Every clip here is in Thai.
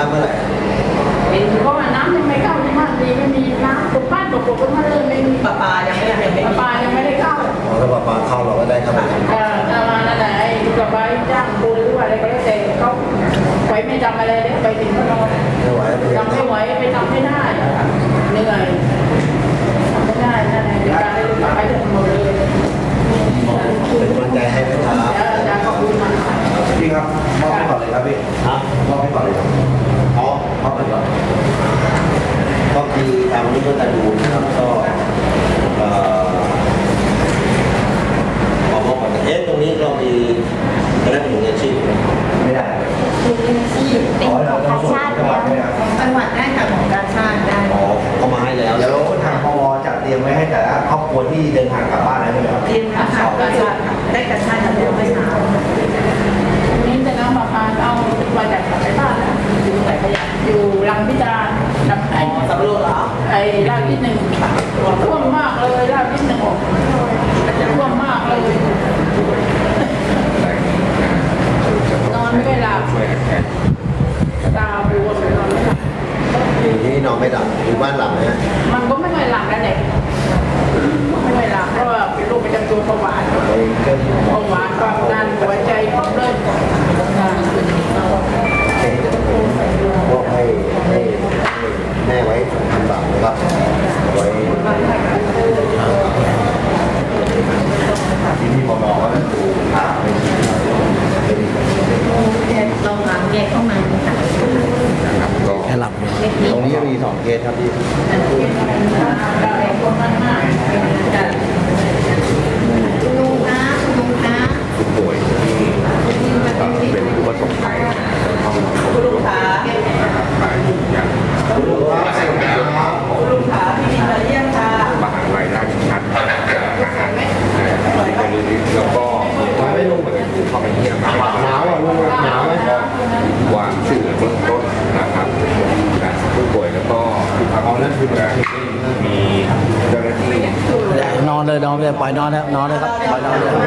บ้านเมื่อไหร่เห็นเพราะว่าน้ำยังไม่เข้าในบ้านดีไม่มีน้ำตกบ้านตกปกก็มาเริ่ม่มีปลาปลายังไม่ยังไม่ปลาปลายังไม่ได้เข้าอ๋อถ้าปลาปลาเข้าเราก็ได้เข้าไปเออเอามานั่นแหละไอ้ลูกระบายจ้างปูหรือว่าอะไรก็แล้วแต่เขาไปไม่จำอะไรเลยไปถึงก็นอนไม่ไหวไม่ทำไม่ไหวไปจำไม่ได้เหนื่อย มาจากไปบ้านแล้วอยู่ไหนขยะอยู่รังพิจารณ์ลำไอ้สำรวจเหรอไอ้รากที่หนึ่งท่วมมากเลยรากที่หนึ่งท่วมมากเลย นอนไม่หลับตาบวมเลยนอนไม่หลับอยู่ที่นอนไม่หลับอยู่บ้านหลับนะฮะมันก็ไม่เคยหลับแล้วเด็กไม่เคยหลับเพราะว่าเป็นโรคประจำตัวเบาหวานไปเกินเบาหวานความดันหัวใจครบเลยพ Thank you. อนเลยปล่อยนอนแล้วนอนเลยครับปล่อยนอนเลยไม่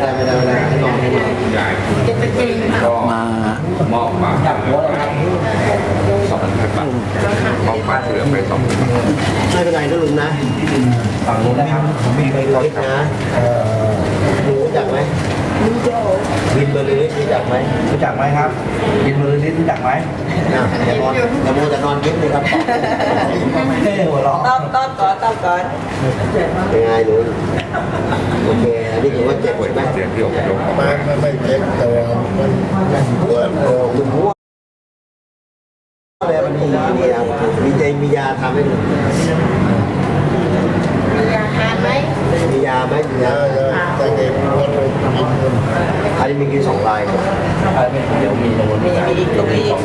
ได้ไม่ได้ไม่ได้ไม่ได้ให้นอนให้นอนใหญ่ก็มามอบมาสองพันบาทมอบมาเหลือไปสองพันบาทไม่เป็นไรนะลุงนะฝั่งนู้นนะครับผมมีไปรถคิดนะเอ่อลุงรู้จักไหม บินเบอร์ลิสรู้จักไหมรู้จักไหมครับกินมือลิ้นรู้จักไหมนะอย่านอนอย่ามัวแต่นอนยิ้มเลยครับเท่หัวเราะต้อมต้อมก่อนต้อมก่อนเป็นไงลุงโอเคอันนี้ถือว่าเจ็บป่วยไหมเสียงที่อบรมไม่ไม่ไม่เจ็บแต่ว่ามันมันปวดเออลุงรู้ว่าอะไรมันมีมียามีใจมียาทำให้ลุงมียาทานไหมมียาไหมมียาแต่เด็กปวด อันนี้มีกินสองลายครับเดี๋ยวมีตรงนู้นมีมีอีกตรงนี้อีก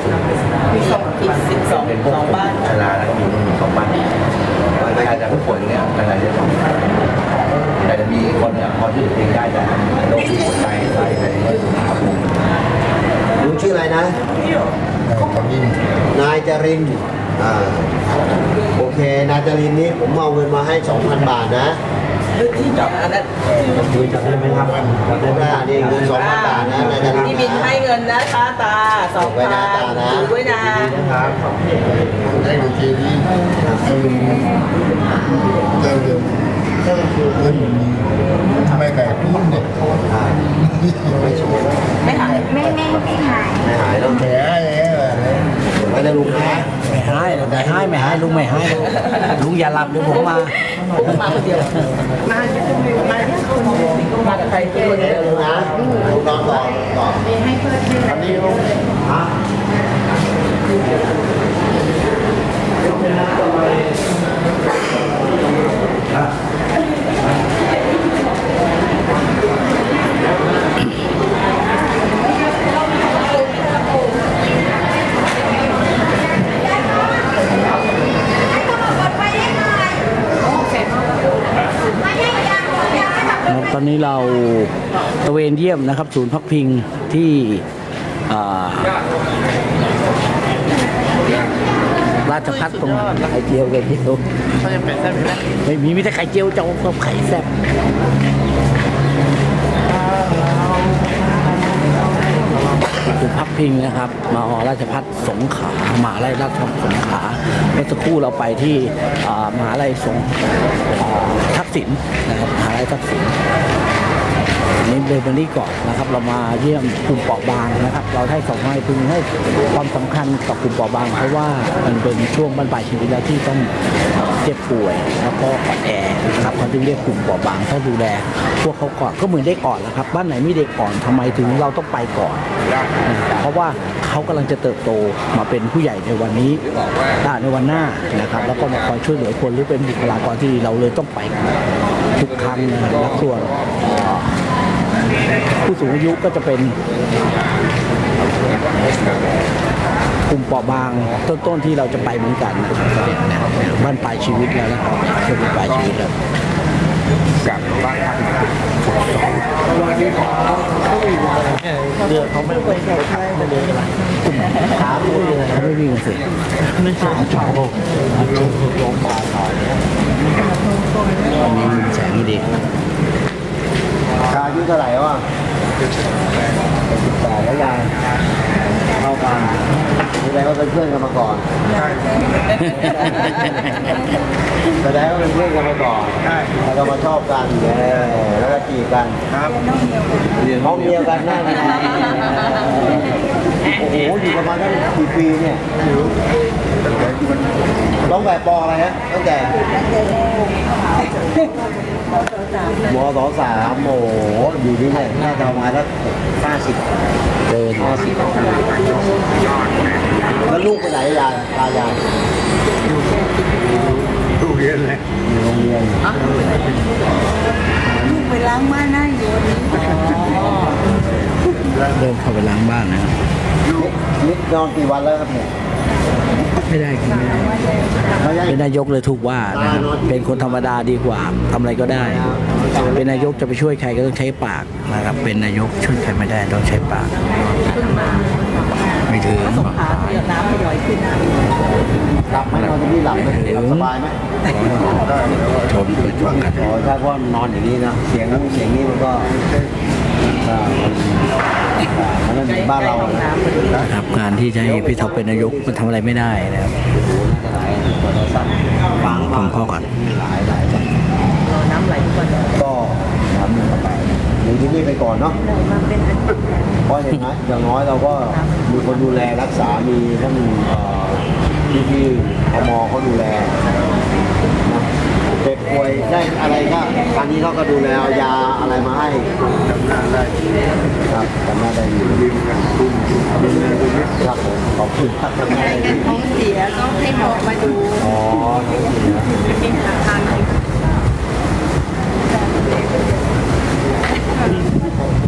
มีสองอีกสิบสองสองบ้านชราแล้วมีสองบ้านไม่ใช่แต่ผู้ป่วยเนี่ยเป็นอะไรจะสองแต่จะมีคนเนี่ยพอที่จะเองได้แต่โรคหัวใจไตอะไรเนี่ยครับผมลุงชื่ออะไรนะนายจรินอ่าโอเค นายจรินนี่ผมเอาเงินมาให้ 2,000 บาทนะ ที่จอดอันนั้นดูจำได้ไหมครับจำได้ไหมได้นี่เงิน2,000บาทนะนายจรินทพี่บินร์ให้นะเงินนะตาตาสองพันดูด้วยนะนะครับได้ดูทีวีเรื่องเรื่องเรื่องไม่ไก่พุ่นเนี่ยอ่าไม่ชวนไม่หายไม่ไม่ไม่หายไม่หายแล้วแผลอย่าง เงี้ยแหละไม่ได้ลุงนะไม่ให้ไม่ให้ไม่ให้ลุงไม่ให้ลุงอย่าหลับเดี๋ยวผมมาผมมาคนเดียวมามาเนี่ยคนมากับใครที่คนเดียวลุงนะลุงนอนต่อต่อให้เพื่อนให้อันนี้ลุงฮะครับตอนนี้เราตระ เยี่ยมนะครับ ศูนย์พักพิงที่ราชพัฒตรงไข่เจียวไข่เจียวไม่มีมีแต่ไข่เจียวเจ้ากับไข่แซ่บจุดพักพิงนะครับมหาราชพัฒสงขามหาลัยราชพัฒสงขาเมื่อสักครู่เราไปที่อ่ามหาลัยสงทักษิณนะครับมหาลัยทักษิณ นนี้เดินมานี่ก่อนนะครับ เรามาเยี่ยมกลุ่มเปราะบางนะครับ เราให้สองให้พึงให้ความสำคัญกับกลุ่มเปราะบาง เพราะว่ามันเป็นช่วงบรรปลายชีวิตแล้วที่ต้องเจ็บป่วย แล้วก็อ่อนแอนะครับเขาจึงเรียกกลุ่มเปราะบางถ้าดูแลพวกเขาก่อนก็เหมือนเด็กอ่อนนะครับ บ้านไหนไมีเด็กอ่อนทำไมถึงเราต้องไปก่อน เพราะว่าเขากำลังจะเติบโตมาเป็นผู้ใหญ่ในวันนี้อ่าในวันหน้านะครับ แล้วก็มาคอยช่วยเหลือคนหรือเป็นบุคลากรที่เราเลยต้องไปทุกครั้งนะครับและส่วน ผู้สูงอายุก็จะเป็นกลุ่มเปราะบางต้นๆที่เราจะไปเหมือนกันนะครับบ้านปลายชีวิตแล้วนะครับช่วงปลายชีวิตแล้วกับบ้านพักนะเรือเขาไม่ไม่ใช่ใช่เรืออะไรกลุ่มขาไม่มีเขาไม่มีกันสิไม่ใช่จอบลงป่าเขาวันนี้มีแสงดี ชาอายุเท่าไหร่วะสิบแปดแล้วยังเท่ากันแสดงว่าเป็นเพื่อนกันมาก่อน แสดงว่าเป็นเพื่อนกันมาก่อนแล้วก็มาชอบกันเออแล้วก็จีบกันครับห้องเดียวกันนั่นโอ้โหอยู่กันมาตั้งกี่ปีเนี่ยต้ องแบบปออะไรฮะตั้งแต่มสสามโอ้โหอยู่ที่ไหนน่าจะประมาณสักห้าสิบเกินห้าสิบแล้วลูกไปไหนยายพายายตู้เย็นเลยอยู่โรงเรียนลูกไปล้างบ้านให้อยู่วันนี้เดินเข้าไปล้างบ้านนะครับนี่นอนกี่วันแล้วครับเนี่ย ไม่ได้ครับไม่ได้ไม่ใช่เป็นนายกเลยถูกว่านะครับเป็นคนธรรมดาดีกว่าทำอะไรก็ได้ เป็นนายกจะไปช่วยใครก็ต้องใช้ปากนะครับ เป็นนายกช่วยใครไม่ได้ต้องใช้ปาก ไม่ถึงขาเดี๋ยวน้ำทยอยขึ้นหลับไหมนอนที่นี่หลับไหมหลับสบายไหมชนไปชนกันอ๋อถ้าว่านอนอย่างนี้นะเสียงเสียงนี้มันก็อ่า มันไม่เหมือนบ้านเรานะครับการที่จะให้พี่ท็อปเป็นนายกมันทำอะไรไม่ได้นะครับฟังฟังพ่อก่อนหลายหลายจังน้ำไหลทุกวันก็ทำมันไปอยู่ที่นี่ไปก่อนเนาะเพราะอย่างน้อยอย่างน้อยเราก็มีคนดูแลรักษามีท่านออพี่พี่อมเขาดูแล เจ็กป่วยได้อะไรก็อันนี้เขาก็ดูแลเอายาอะไรมาให้จำหน้าได้ครับจำหน้าได้อยู่ครับผมขอบคุณครับจำหน้าได้ดีท้องเสียก็ให้หมอมาดูอ๋อท้องเสียเป็นทางโอ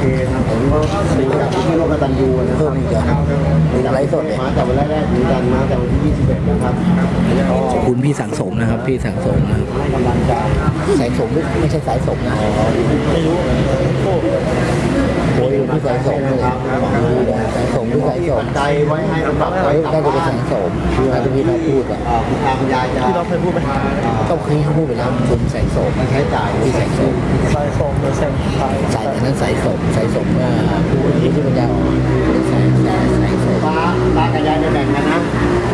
เคนะผมก็ดูจากที่โลกตันยูนะคเพิ่รัมบอีกเหรอไลฟ์สดเนี่ยมาแต่วันแรกๆถึงกันมาแต่วันที่21นะครับก็ขอบคุณพี่สังสมนะครับ พี่สังสมนะครับให้กำลังใจสายสมหรือไม่ใช่สายสมนะไม่รู้โอ้ยอยู่ที่ สายสมเลยสายสมหรือสายที่สมปัจจัยไว้ให้กำลังใจกลัน่าบจะเป็นสายสมอาจจะมีใครพูดอะคุณตาคุณยายจะที่เราเคยพูดไปก็เคยเขาพูดไปแล้วคุณสายสมมาใช้จ่ายที่สายสมสายสองหรือสายสายสายอันนั้นสายสมสายสมเมื่อที่ที่ปัญญาอ่อนสายสายสายสมตาตากับยายจะแบ่งกันนะ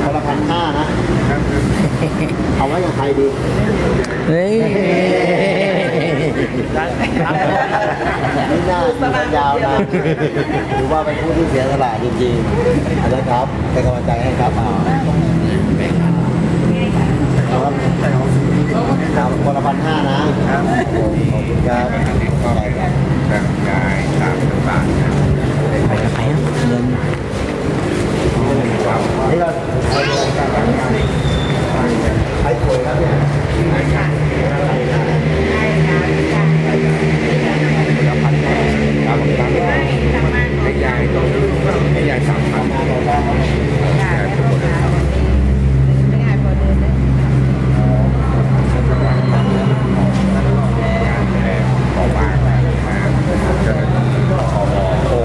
คนละพันห้านะเอาไว้กับใครดีเฮ้ย นี่น่าอยู่กันยาวนะถือว่าเป็นผู้ที่เสียสละจริงๆนะครับเป็นกำลังใจให้ครับอ่าครับครับคนละพันห้านะขอบคุณครับก็แบบยายสามสิบบาทนะไปกับใครอะเงินนี่เราใช้ป่วยครับเนี่ย ให้ยายให้ยายสามพันยายทุกคนครับ ไม่ได้พอเดินได้ ขอบาทนะเจ้าหน้าที่ขอบโอ้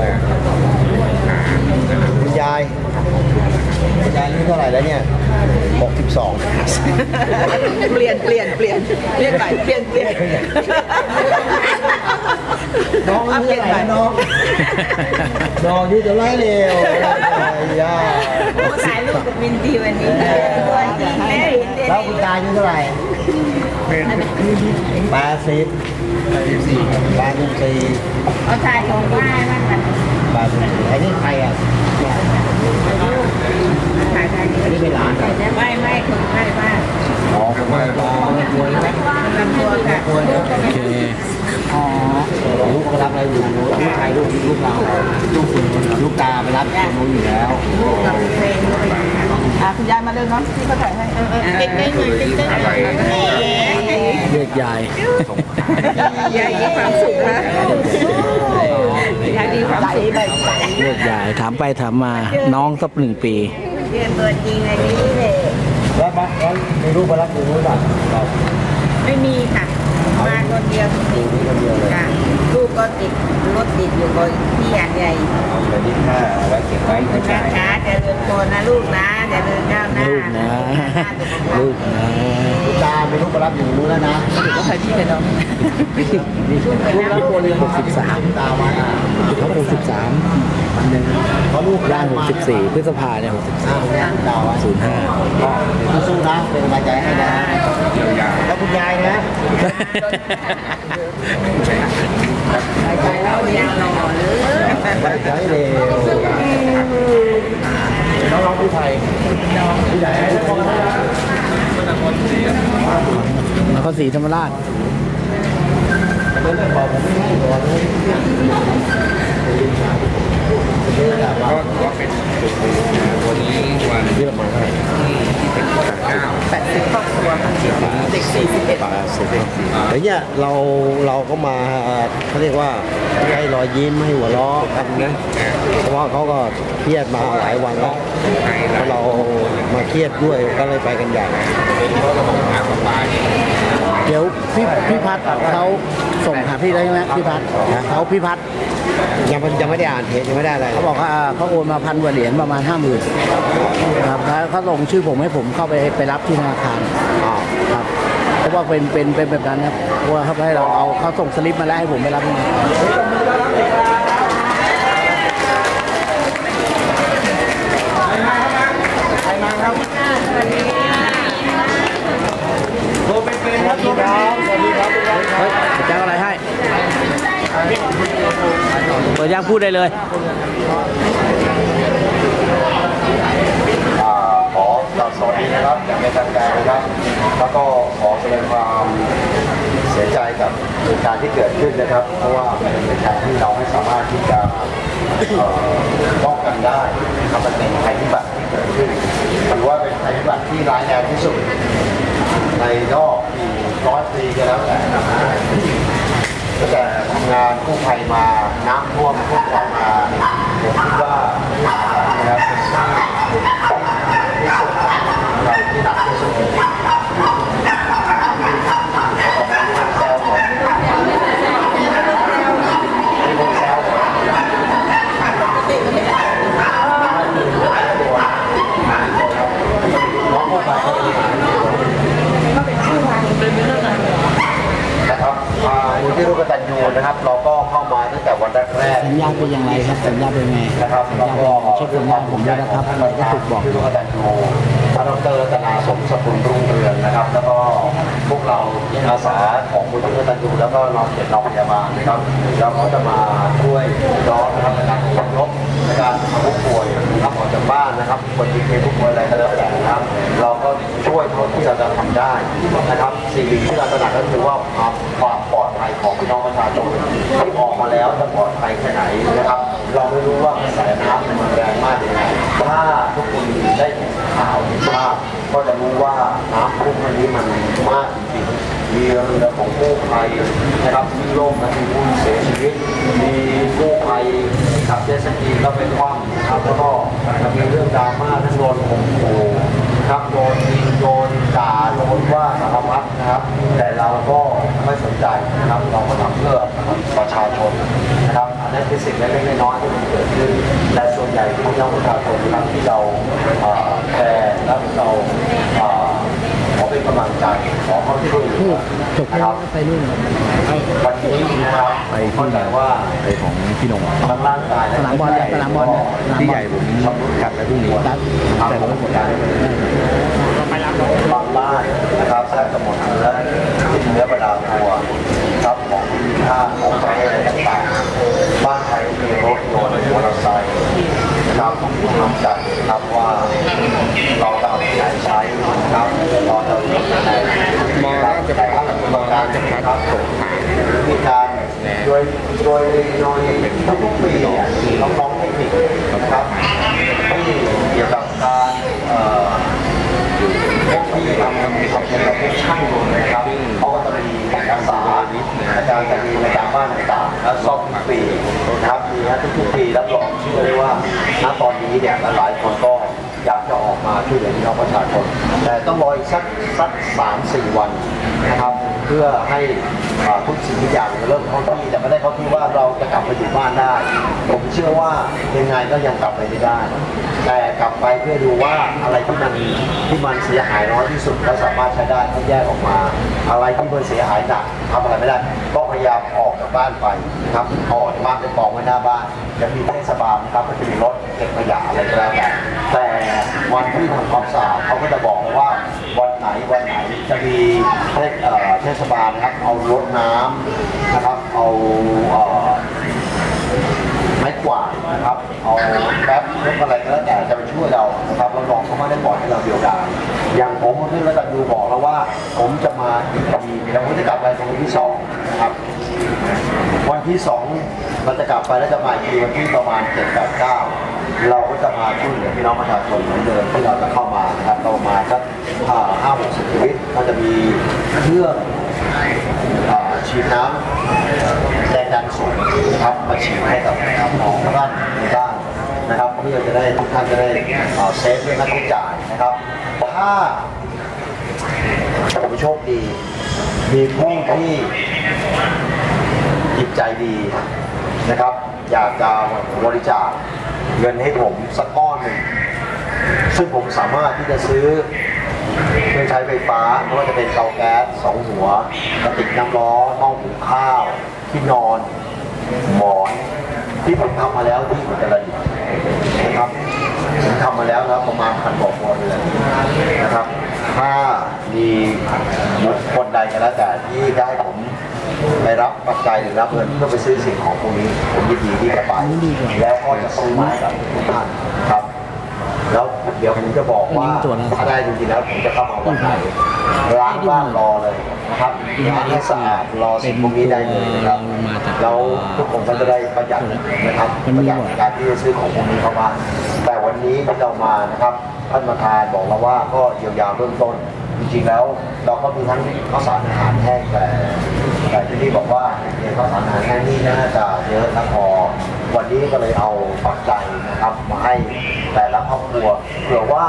หา คุณยายคุณยายอายุเท่าไหร่แล้วเนี่ย62 เปลี่ยนเปลี่ยนเปลี่ยนเปลี่ยนไปเปลี่ยนเปลี่ยน น้องอายุเท่าไหร่นะน้อง รอยืดจะไล่เร็วย่า ถ่ายรูปกับวินดีวันนี้ตัวจริงเลย แล้วคุณตาอายุเท่าไหร่แปดสิบแปดสิบสี่แปดสิบสี่ เขาถ่ายของบ้านมันมันแปดสิบสี่ไอ้นี่ใครอะถ่ายถ่ายอันนี้เป็นหลานใครไม่ไม่คนใกล้บ้านอ๋อผมว่าอ๋อไม่ควรไม้โอเคอ๋อลูกก็รับอะไรอยู่ลูกใครลูกลูกเราลูกคุณลูกตาไปรับคนนู้นอยู่แล้วกับเพลงอะคุณยายมาเร็วเนาะที่เขาถ่ายให้เออเออเก่งๆหน่อยเก่งๆหน่อย เรียกยาย ยายมีความสุขนะยายมีความสุขเรียกยาย ถามไปถามมาน้องสักหนึ่งปีเรียนตัวจริงอันนี้เลยแล้วมาแล้วมีลูกมารับอยู่นู้นป่ะเราไม่มีค่ะ มาคนเดียวจริงอยู่นี่คนเดียวเลยๆค่ะลู กก็ติดรถติดอยู่บนที่หาดใหญ่เอาแต่นี่ค่าไว้เก็บไว้คุใช้ณจ่ายช้าๆเจริญพรนะลูกนะเจริญก้าวหน้าลูกนะลูกนะลูกตามีลูกมารับอยู่นู้นแล้วนะก็ถ่ายพี่เลยเนาะลูกรับตัวเรียนหกสิบสามตามาเขาหกสิบสามอันหนึ่งเพราะลูกย่างหกสิบสี่พฤษภาเนี่ยหกสิบอ้าวเนี่ยตาไว้ศูนย์ห้าก็สู้นะเป็นกำลังใจให้นะแล้วคุณยายนะ ใจแล้วยังหล่อเลยไว้ใจเร็วน้องร้องผู้ไทยผู้ใหญ่ให้ทุกคนนะนครศรีธรรมราชเรื่องบอกผมไม่ให้ก่อนเลย ก็ถือว่าเป็นจุดหนึ่งนะวันนี้วันที่เรามาให้เป็นข้อต่างก้าแปดสิบครอบครัวค่ะเด็กสี่สิบเอ็ดปาสิบแต่เนี่ยเราเราก็มาเขาเรียกว่าให้รอยยิ้มให้หัวเราะกันนะเพราะว่าเขาก็เครียดมาหลายวันแล้วเรามาเครียดด้วยก็เลยไปกันใหญ่น้ำประปา เนี่ยเดี๋ยวพี่พี่พัดเขาส่งหาพี่ได้ไหมพี่พัดเขาพี่พัดยังไม่ยังไม่ได้อ่านเพจยังไม่ได้อะไรเขาบอกว่าเขาโอนมาพันกว่าเหรียญประมาณห้าหมื่นครับแล้วเขาลงชื่อผมให้ผมเข้าไปไปรับที่ธนาคารอ้าวครับเพราะว่าเป็นเป็นเป็นแบบนั้นครับเพราะว่าเขาให้เราเอาเขาส่งสลิปมาแล้วให้ผมไปรับนี่สางพูดได้เลยขอกราบสวัสดีนะครับอย่างเป็นทางการนะครับ แล้วก็ขอแสดงความเสียใจกับเหตุการณ์ที่เกิดขึ้นนะครับ เพราะว่าเป็นเหตุการณ์ที่เราไม่สามารถที่จะป้องกันได้นะครับมันเป็นภัยพิบัติที่เกิดขึ้นถือว่าเป็นภัยพิบัติที่ร้ายแรงที่สุด ในรอบปีร้อยปีก็แล้วแต่นะฮะแต่ งานกู้ภัยมาน้ำท่วมกู้ภัยมาผมคิดว่านะครับเป็นสิ่งที่สุดนะครับที่หนักที่สุดแซวหมดมีคนแซวหมดน้องกู้ภัยเขาเป็น นะครับอ่ามูลที่ร่วมกตัน ยูนะครับ เราก็เข้ามาตั้งแต่วันแรกสัญญาเป็นอย่างไรครับสัญญาเป็นไงนะครับสัญแล้วญาณก็เป็นไงเช็คสัญญาผมด้วยนะครับเราก็ถูกบอกที่ร่วมกตันยูท่านดรรัตนาสมสกุลรุ่งเรืองนะครับ แล้วก็พวกเราอาสาของมูลที่ร่วมกตันยูแล้วก็นอนเขตโรงพยาบาลนะครับเราก็จะมาช่วยน้องนะครับในการอบรมในการผู้ป่วยนะครับออกจากบ้านนะครับคนที่เป็นผู้ป่วยอะไรก็แล้วแต่นะครับ เราก็ช่วยเท่าที่เราจะทำได้นะครับ สิ่งที่เราตระหนักก็คือว่าความปลอด ของพี่น้องประชาชนที่ออกมาแล้วจะปลอดภัยแค่ไหนนะครับ เราไม่รู้ว่ากระแสน้ำมันแรงมากยังไงถ้าทุกคนได้เห็นข่าวเห็นภาก็จะรู้ว่าน้ำท่วมครั้งนี้มันมากจริงๆมีเรือของกู้ภัยนะครับที่ล่มและมีผู้เสียชีวิต มีกู้ภัยขับเจ็ตสกีแล้วไปคว่ำนะครับแล้วก็มีเรื่องดราม่าทั้งโดนข่มขู่ครับโดนยิงโดนด่าโดนว่าสารพัดนะครับ แต่เราก็ไม่ สนใจนะครับ เราก็ทำเพื่อประชาชนนะครับอันนั้นคือสิ่งเล็กๆน้อยๆที่มันเกิดขึ้นและส่วนใหญ่ที่พี่น้องประชาชนนะครับที่เราเอ่อแคร์และเราเอ่อขอเป็นกำลังใจขอเขาช่วยเหลือจบนะครับไปนู่นวันนี้นะครับไปเข้าใจว่าไปของพี่นงทั้งร่างกายและสนามบอลสนามบอลสนามที่บใหอญ่ลผมกลับไปพรุ่งนี้ครับแต่ผมกดดัน บางบ้านนะครับแทบจะหมดเนื้อที่เนื้อประดาตัวครับของมีค่าของใช้อะไรต่างๆบ้านใครมีรถยนต์มอเตอร์ไซค์นะครับทำใจครับว่าเราจะเอาที่ไหนใช้ครับเราจะเอาที่ไหนมองราชพัฒมองราชพัฒครับมีการโดยโดยโดยทุกๆปีเนี่ยน้องๆเทคนิคนะครับที่เกี่ยวกับการเอ่อ พวกที่ทำทำเกี่ยวกับพวกช่างยนต์นะครับเขาก็จะมีเอกสารอาจารย์จะมีประจำบ้านต่างๆและซ่อมทุกปีนะครับมีนะทุกๆปีรับรองเชื่อได้ว่าณตอนนี้เนี่ยหลายๆคนก็อยากจะออกมาช่วยเหลือพี่น้องประชาชนแต่ต้องรออีกสักสักสามสี่วันนะครับเพื่อให้ทุกสิ่งทุกอย่างเริ่มเข้าที่แต่ไม่ได้เข้าที่ว่าเราจะกลับไปอยู่บ้านได้ ผมเชื่อว่ายังไงก็ยังกลับไปไม่ได้ แต่กลับไปเพื่อดูว่าอะไรที่มันที่มันเสียหายน้อยที่สุดแล้วสามารถใช้ได้ก็แยกออกมา อะไรที่มันเสียหายหนักทำอะไรไม่ได้ก็พยายามออกจากบ้านไปนะครับเอาออกจากบ้านไปกองไว้หน้าบ้านจะมีเทศบาลนะครับก็จะมีรถเก็บขยะอะไรก็แล้วแต่แต่วันที่ทำความสะอาดเขาก็จะบอกว่า วันไหนวันไหนจะมีเทศเทศบาลนะครับ เอารถน้ำนะครับ เอาไม้กวาดนะครับ เอาแป๊บรถอะไรก็แล้วแต่จะไปช่วยเรานะครับเราลองเขาม่ได้ปล่อยให้เราเดียวดายอย่างผมที่ระดับดูบอกแล้วว่า ผมจะมาอีกปีแล้วผมจะกลับไปตรงวันที่สองนะครับวันที่สองเราจะกลับไปแล้วจะมาอีกทีวันที่ประมาณเจ็ดแปดเก้า เราก็จะมาช่วยเหลือพี่น้องประชาชนเหมือนเดิมที่เราจะเข้ามานะครับเรามาสักห้าหกสิบชีวิตก็จะมีเครื่องอฉีดน้ำแรงดันสูงนะครับมาฉีดให้กับน้องบ้านในบ้านนะครับเพื่อจะได้ทุกท่านจะได้เซฟเรื่องค่าใช้จ่ายนะครับถ้าผมโชคดี มีผู้ที่จิตใจดีนะครับ อยากจะบริจาคเงินให้ผมสักก้อนหนึ่งซึ่งผมสามารถที่จะซื้อเครื่องใช้ไฟฟ้าไม่ว่าจะเป็นเตาแก๊สสองหัวกระติกน้ำร้อนหม้อหุงข้าว ที่นอน หมอน ที่ผมทำมาแล้วที่อุตรดิตถ์นะครับผมทำมาแล้วนะประมาณพันกว่าครัวเรือนนะครับ ถ้ามีบุคคลใดก็แล้วแต่ที่ได้ผม ไปรับปัจจัยหรือรับเงินเพื่อไปซื้อสิ่งของพวกนี้ ผมยินดีที่จะไปแล้วก็จะส่งมาให้กับทุกท่านครับ แล้วเดี๋ยวผมจะบอกว่าถ้าได้จริงๆแล้วผมจะเข้ามาวันไหนล้างบ้านรอเลยนะครับล้างให้สะอาดรอสิ่งพวกนี้ได้เลยนะครับแล้วทุกคนก็จะได้ประหยัดนะครับประหยัดในการที่จะซื้อของพวกนี้เข้ามาแต่วันนี้ที่เรามานะครับท่านประธานบอกเราว่าก็เยียวยาเบื้องต้นจริงๆแล้ว เราก็มีทั้งข้าวสารอาหารแห้งแต่ แต่ที่นี่บอกว่าเนี่ยข้าวสารอาหารแห้งนี่น่าจะเยอะและพอวันนี้ก็เลยเอาปัจจัยนะครับมาให้แต่ละครอบครัวเผื่อว่า